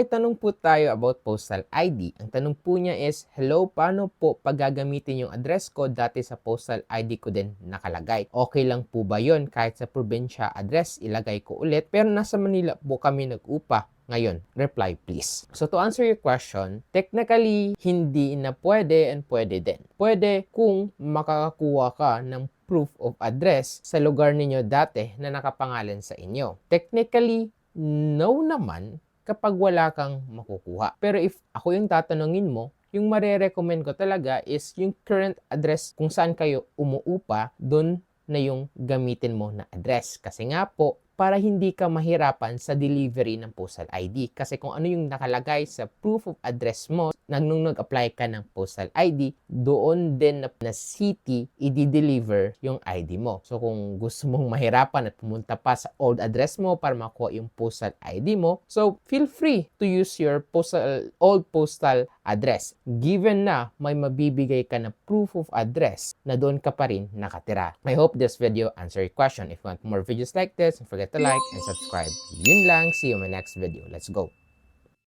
may tanong po tayo about postal ID. Ang tanong po niya is, Hello, paano po pag gagamitin yung address ko dati sa postal ID ko din nakalagay? Okay lang po ba yon kahit sa probinsya address ilagay ko ulit pero nasa Manila po kami nag-upa ngayon, reply please. So to answer your question, technically, hindi na pwede and pwede din. Pwede kung makakakuha ka ng proof of address sa lugar ninyo dati na nakapangalan sa inyo. Technically, no naman kapag wala kang makukuha. Pero if ako yung tatanungin mo, yung marerecommend ko talaga is yung current address kung saan kayo umuupa, doon na yung gamitin mo na address. Kasi nga po, para hindi ka mahirapan sa delivery ng postal ID. Kasi kung ano yung nakalagay sa proof of address mo, nung nag-apply ka ng postal ID, doon din na, na city, i-deliver yung ID mo. So kung gusto mong mahirapan at pumunta pa sa old address mo para makuha yung postal ID mo, so feel free to use your postal, old postal address. Given na may mabibigay ka na proof of address na doon ka pa rin nakatira. I hope this video answered your question. If you want more videos like this, don't forget to like and subscribe. Yun lang. See you in my next video. Let's go.